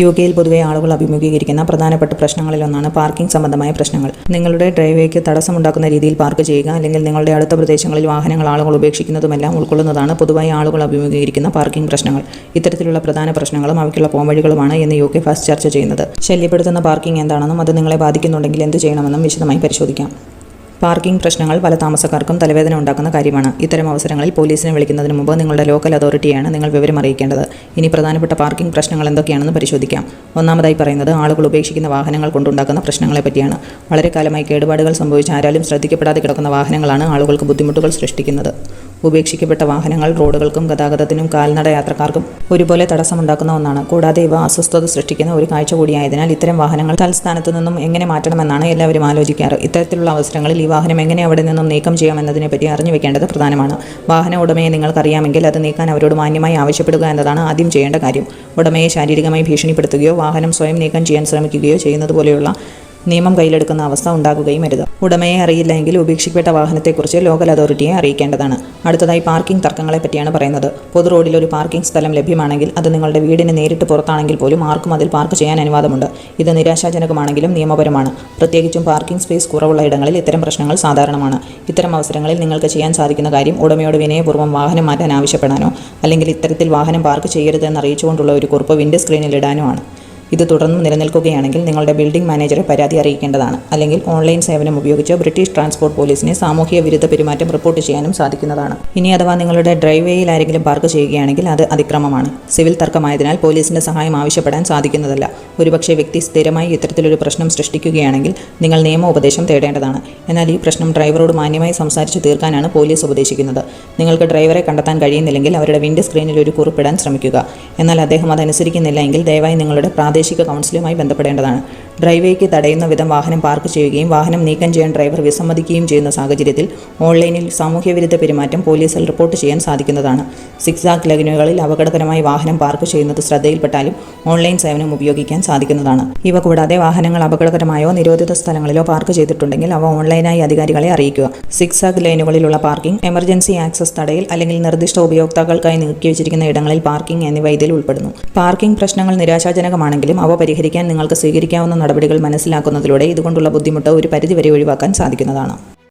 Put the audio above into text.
U കെയിൽ പൊതുവെ ആളുകൾ അഭിമുഖീകരിക്കുന്ന പ്രധാനപ്പെട്ട പ്രശ്നങ്ങളിലൊന്നാണ് പാർക്കിംഗ് സംബന്ധമായ പ്രശ്നങ്ങൾ. നിങ്ങളുടെ ഡ്രൈവേക്ക് തടസ്സമുണ്ടാക്കുന്ന രീതിയിൽ പാർക്ക് ചെയ്യുക അല്ലെങ്കിൽ നിങ്ങളുടെ അടുത്ത പ്രദേശങ്ങളിൽ വാഹനങ്ങൾ ആളുകൾ ഉപേക്ഷിക്കുന്നതുമെല്ലാം ഉൾക്കൊള്ളുന്നതാണ് പൊതുവായി ആളുകൾ അഭിമുഖീകരിക്കുന്ന പാർക്കിംഗ് പ്രശ്നങ്ങൾ. ഇത്തരത്തിലുള്ള പ്രധാന പ്രശ്നങ്ങളും അവയ്ക്കുള്ള പോംവഴികളുമാണ് എന്ന് യു കെ ഫസ്റ്റ് ചർച്ച ചെയ്യുന്നത്. ശല്യപ്പെടുത്തുന്ന പാർക്കിംഗ് എന്താണെന്നും അത് നിങ്ങളെ ബാധിക്കുന്നുണ്ടെങ്കിൽ എന്ത് ചെയ്യണമെന്നും വിശദമായി പരിശോധിക്കാം. പാർക്കിംഗ് പ്രശ്നങ്ങൾ പല താമസക്കാർക്കും തലവേദന ഉണ്ടാക്കുന്ന കാര്യമാണ്. ഇത്തരം അവസരങ്ങളിൽ പോലീസിനെ വിളിക്കുന്നതിന് മുമ്പ് നിങ്ങളുടെ ലോക്കൽ അതോറിറ്റിയാണ് നിങ്ങൾ വിവരം അറിയിക്കേണ്ടത്. ഇനി പ്രധാനപ്പെട്ട പാർക്കിംഗ് പ്രശ്നങ്ങൾ എന്തൊക്കെയാണെന്ന് പരിശോധിക്കാം. ഒന്നാമതായി പറയുന്നത് ആളുകൾ ഉപേക്ഷിക്കുന്ന വാഹനങ്ങൾ കൊണ്ടുണ്ടാക്കുന്ന പ്രശ്നങ്ങളെ പറ്റിയാണ്. വളരെ കാലമായി കേടുപാടുകൾ സംഭവിച്ച ആരാലും ശ്രദ്ധിക്കപ്പെടാതെ കിടക്കുന്ന വാഹനങ്ങളാണ് ആളുകൾക്ക് ബുദ്ധിമുട്ടുകൾ സൃഷ്ടിക്കുന്നത്. ഉപേക്ഷിക്കപ്പെട്ട വാഹനങ്ങൾ റോഡുകൾക്കും ഗതാഗതത്തിനും കാൽനട യാത്രക്കാർക്കും ഒരുപോലെ തടസ്സമുണ്ടാക്കുന്ന ഒന്നാണ്. കൂടാതെ ഇവ അസ്വസ്ഥത സൃഷ്ടിക്കുന്ന ഒരു കാഴ്ച കൂടിയായതിനാൽ ഇത്തരം വാഹനങ്ങൾ തൽസ്ഥാനത്തു നിന്നും എങ്ങനെ മാറ്റണമെന്നാണ് എല്ലാവരും ആലോചിക്കാറ്. ഇത്തരത്തിലുള്ള അവസരങ്ങളിൽ ഈ വാഹനം എങ്ങനെ അവിടെ നിന്നും നീക്കം ചെയ്യാമെന്നതിനെപ്പറ്റി അറിഞ്ഞു വെക്കേണ്ടത് പ്രധാനമാണ്. വാഹന ഉടമയെ നിങ്ങൾക്കറിയാമെങ്കിൽ അത് നീക്കാൻ അവരോട് മാന്യമായി ആവശ്യപ്പെടുക എന്നതാണ് ആദ്യം ചെയ്യേണ്ട കാര്യം. ഉടമയെ ശാരീരികമായി ഭീഷണിപ്പെടുത്തുകയോ വാഹനം സ്വയം നീക്കം ചെയ്യാൻ ശ്രമിക്കുകയോ ചെയ്യുന്നത് പോലെയുള്ള നിയമം കയ്യിലെടുക്കുന്ന അവസ്ഥ ഉണ്ടാകുകയും അരുത്. ഉടമയെ അറിയില്ലെങ്കിൽ ഉപേക്ഷിക്കപ്പെട്ട വാഹനത്തെക്കുറിച്ച് ലോക്കൽ അതോറിറ്റിയെ അറിയിക്കേണ്ടതാണ്. അടുത്തതായി പാർക്കിംഗ് തർക്കങ്ങളെ പറ്റിയാണ് പറയുന്നത്. പൊതു റോഡിൽ ഒരു പാർക്കിംഗ് സ്ഥലം ലഭ്യമാണെങ്കിൽ അത് നിങ്ങളുടെ വീടിന് നേരിട്ട് പുറത്താണെങ്കിൽ പോലും ആർക്കും അതിൽ പാർക്ക് ചെയ്യാൻ അനുവാദമുണ്ട്. ഇത് നിരാശാജനകമാണെങ്കിലും നിയമപരമാണ്. പ്രത്യേകിച്ചും പാർക്കിംഗ് സ്പേസ് കുറവുള്ള ഇടങ്ങളിൽ ഇത്തരം പ്രശ്നങ്ങൾ സാധാരണമാണ്. ഇത്തരം അവസരങ്ങളിൽ നിങ്ങൾക്ക് ചെയ്യാൻ സാധിക്കുന്ന കാര്യം ഉടമയോട് വിനയപൂർവം വാഹനം മാറ്റാൻ ആവശ്യപ്പെടാനോ അല്ലെങ്കിൽ ഇത്തരത്തിൽ വാഹനം പാർക്ക് ചെയ്യരുതെന്ന് അറിയിച്ചുകൊണ്ടുള്ള ഒരു കുറിപ്പ് വിൻഡോ സ്ക്രീനിൽ ഇടാനോ ആണ് ഇത് തുടർന്നും നിലനിൽക്കുകയാണെങ്കിൽ നിങ്ങളുടെ ബിൽഡിംഗ് മാനേജറെ പരാതി അറിയിക്കേണ്ടതാണ്. അല്ലെങ്കിൽ ഓൺലൈൻ സേവനം ഉപയോഗിച്ച് ബ്രിട്ടീഷ് ട്രാൻസ്പോർട്ട് പോലീസിനെ സാമൂഹിക വിരുദ്ധ പെരുമാറ്റം റിപ്പോർട്ട് ചെയ്യാനും സാധിക്കുന്നതാണ്. ഇനി അഥവാ നിങ്ങളുടെ ഡ്രൈവേയിൽ ആരെങ്കിലും പാർക്ക് ചെയ്യുകയാണെങ്കിൽ അത് അതിക്രമമാണ്. സിവിൽ തർക്കമായതിനാൽ പോലീസിന്റെ സഹായം ആവശ്യപ്പെടാൻ സാധിക്കുന്നതല്ല. ഒരുപക്ഷെ വ്യക്തി സ്ഥിരമായി ഇത്തരത്തിലൊരു പ്രശ്നം സൃഷ്ടിക്കുകയാണെങ്കിൽ നിങ്ങൾ നിയമോപദേശം തേടേണ്ടതാണ്. എന്നാൽ ഈ പ്രശ്നം ഡ്രൈവറോട് മാന്യമായി സംസാരിച്ച് തീർക്കാനാണ് പോലീസ് ഉപദേശിക്കുന്നത്. നിങ്ങൾക്ക് ഡ്രൈവറെ കണ്ടെത്താൻ കഴിയുന്നില്ലെങ്കിൽ അവരുടെ വിൻഡ് സ്ക്രീനിൽ ഒരു കുറിപ്പിടാൻ ശ്രമിക്കുക. എന്നാൽ അദ്ദേഹം അതനുസരിക്കുന്നില്ല എങ്കിൽ ദയവായി നിങ്ങളുടെ പ്രാദേശിക കൗൺസിലുമായി ബന്ധപ്പെടേണ്ടതാണ്. ഡ്രൈവേക്ക് തടയുന്ന വിധം വാഹനം പാർക്ക് ചെയ്യുകയും വാഹനം നീക്കം ചെയ്യാൻ ഡ്രൈവർ വിസമ്മതിക്കുകയും ചെയ്യുന്ന സാഹചര്യത്തിൽ ഓൺലൈനിൽ സാമൂഹ്യവിരുദ്ധ പെരുമാറ്റം പോലീസിൽ റിപ്പോർട്ട് ചെയ്യാൻ സാധിക്കുന്നതാണ്. സിക്സാക് ലഗ്നുകളിൽ അപകടകരമായി വാഹനം പാർക്ക് ചെയ്യുന്നത് ശ്രദ്ധയിൽപ്പെട്ടാലും ഓൺലൈൻ സേവനം ഉപയോഗിക്കാൻ സാധിക്കുന്നതാണ്. ഇവ കൂടാതെ വാഹനങ്ങൾ അപകടകരമായോ നിരോധിത സ്ഥലങ്ങളിലോ പാർക്ക് ചെയ്തിട്ടുണ്ടെങ്കിൽ അവ ഓൺലൈനായി അധികാരികളെ അറിയിക്കുക. സിക്സാക് ലൈനുകളിലുള്ള പാർക്കിംഗ് എമർജൻസി ആക്സസ് തടയൽ അല്ലെങ്കിൽ നിർദ്ദിഷ്ട ഉപയോക്താക്കൾക്കായി നീക്കിവച്ചിരിക്കുന്ന ഇടങ്ങളിൽ പാർക്കിംഗ് എന്നിവ ഇതിൽ ഉൾപ്പെടുന്നു. പാർക്കിംഗ് പ്രശ്നങ്ങൾ നിരാശാജനകമാണെങ്കിലും അവ പരിഹരിക്കാൻ നിങ്ങൾക്ക് സ്വീകരിക്കാവുന്ന നടപടികൾ മനസ്സിലാക്കുന്നതിലൂടെ ഇതുകൊണ്ടുള്ള ബുദ്ധിമുട്ട് ഒരു പരിധിവരെ ഒഴിവാക്കാൻ സാധിക്കുന്നതാണ്